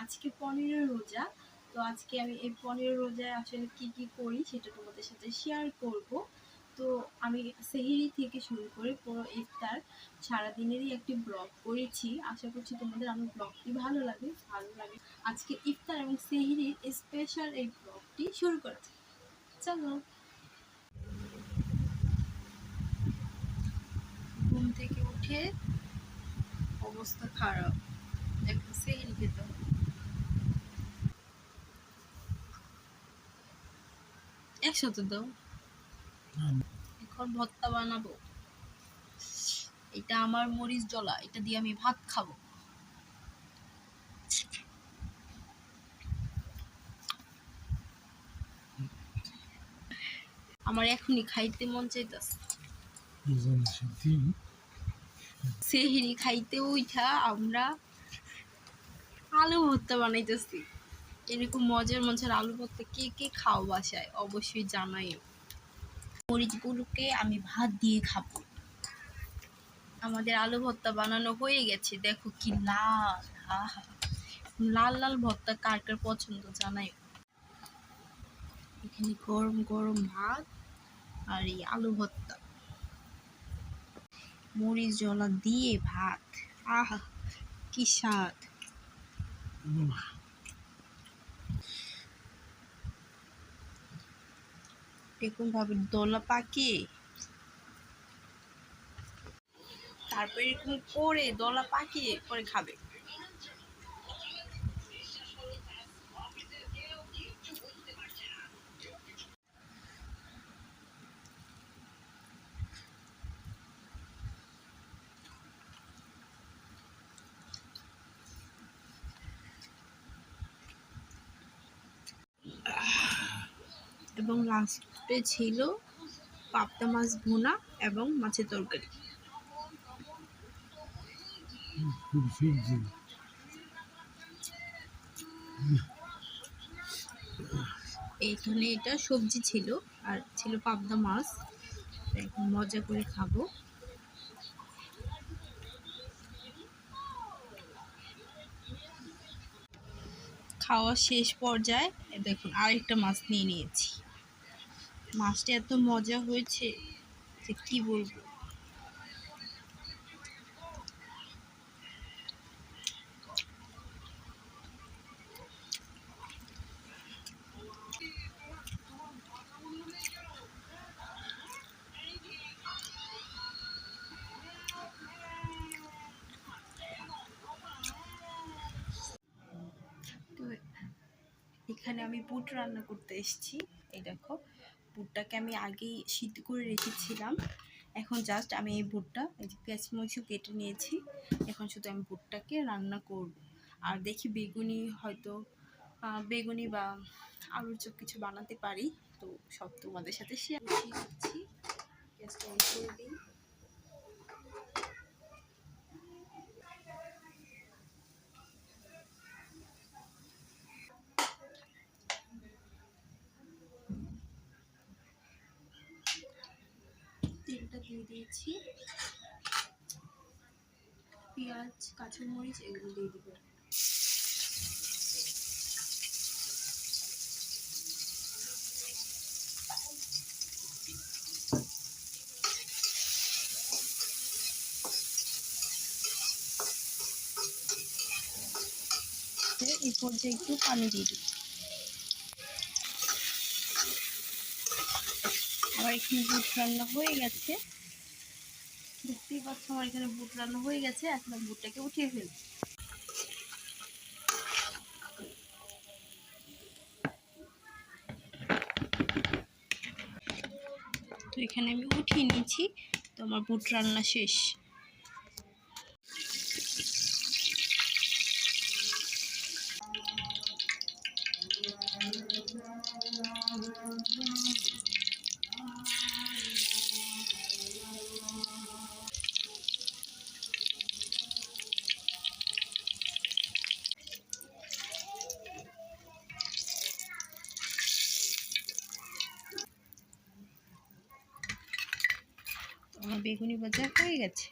আজকে পনেরো রোজা। তো আজকে আমি এই পনেরো রোজায় আসলে কি কি করি সেটা তোমাদের সাথে শেয়ার করব। তো আমি সেহেরি থেকে শুরু করে পুরো ইফতার সারাদিনেরই একটি ব্লগ করেছি। আশা করছি তোমাদের আমার ব্লগটি ভালো লাগে ভালো লাগে। আজকে ইফতার এবং সেহেরির স্পেশাল এই ব্লগটি শুরু করা যাক। চলো। ঘুম থেকে উঠে অবস্থা খারাপ। এখন সেহেরি খেতে হবে। একসাথে দাও। এখন ভর্তা বানাবো। এটা আমার মরিচ জলা এটা দিয়ে আমি ভাত খাব। আমার এখনই খাইতে মন চাইতেছে। সেহিরি খাইতে উঠা আমরা আলু ভর্তা বানাইতেছি। এরকম মজার মজার আলু ভর্তা কে কে খাও বাসায়? অবশ্যই জানাই মরিচগুলোকে আমি ভাত দিয়ে খাব। আমাদের আলু ভর্তা বানানো হয়ে গেছে। দেখো কি লাল আহা লাল লাল ভর্তা কার কার পছন্দ জানাই এখানে গরম গরম ভাত আর এই আলু ভর্তা। মরিচ, জলা দিয়ে ভাত। আহা, কি স্বাদ। এরকম ভাবে দোলা পাকিয়ে তারপরে এরকম করে দোলা পাকিয়ে পরে খাবে। এবং লাস্টে ছিল পাবদা মাছ ভুনা এবং মাছের তরকারি। এইখানে এটা সবজি ছিল আর ছিল পাবদা মাছ। এখন মজা করে খাব। খাওয়া শেষ পর্যায়ে দেখুন, আরেকটা মাছ নিয়ে নিয়েছি। মাছটা এত মজা হয়েছে যে কি বলব? এখানে আমি বুট রান্না করতে এসেছি, এই দেখো। বুটটাকে আমি আগেই সিদ্ধ করে রেখেছিলাম। এখন জাস্ট আমি এই ভুট্টা এই যে পেঁয়াজ কেটে নিয়েছি। এখন শুধু আমি ভুট্টাকে রান্না করব। আর দেখি বেগুনি হয়তো বেগুনি বা আলুর চোখ কিছু বানাতে পারি। তো সব তোমাদের সাথে শেয়ার করছি। অন করে দিই। দিয়ে দিয়েছি। পেঁয়াজ কাঁচামরিচ এগুলো দিয়ে দিব। এই পর্যায়ে একটু পানি দিয়ে দিই আমার এখানে দুধ রান্না হয়ে গেছে। দেখতেই পাচ্ছ আমার এখানে বুট রান্না হয়ে গেছে, এখন বুটটাকে উঠিয়ে ফেলছি তো এখানে আমি উঠিয়ে নিয়েছি, তো আমার বুট রান্না শেষ। আমার বেগুনি ভাজা হয়ে গেছে।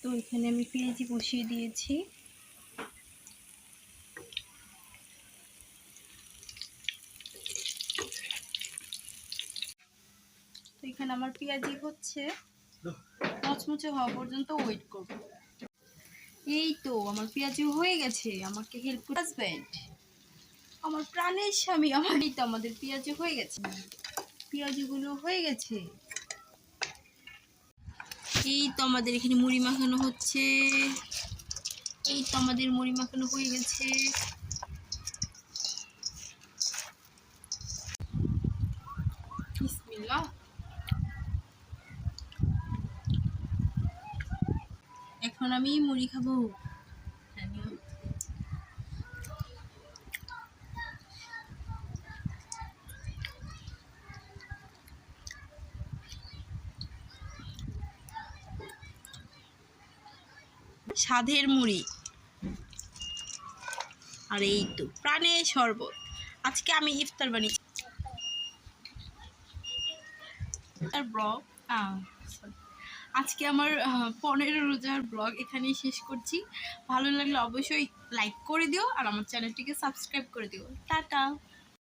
তো এখানে আমি পেঁয়াজি বসিয়ে দিয়েছি। তো এখানে আমার পেঁয়াজি হচ্ছে। মচমুচে হওয়া পর্যন্ত ওয়েট করব। এই তো, আমার পেঁয়াজি হয়ে গেছে। আমাকে হেল্প হাজব্যান্ড আমার প্রাণের স্বামী আমার এই তো আমাদের পেঁয়াজি হয়ে গেছে। পেঁয়াজিগুলো হয়ে গেছে। এই তো আমাদের এখানে মুড়ি মাখানো হচ্ছে। এই তো আমাদের মুড়ি মাখানো হয়ে গেছে। এখন আমি মুড়ি খাব। স্বাদের মুড়ি। আর এই তো প্রাণের শরবত। আজকে আমি ইফতার বানিয়েছি। তার ব্লগ আজকে আমার পনেরো রোজার ব্লগ এখানেই শেষ করছি। ভালো লাগলে অবশ্যই লাইক করে দিও আর আমার চ্যানেলটিকে সাবস্ক্রাইব করে দিও। টাটা।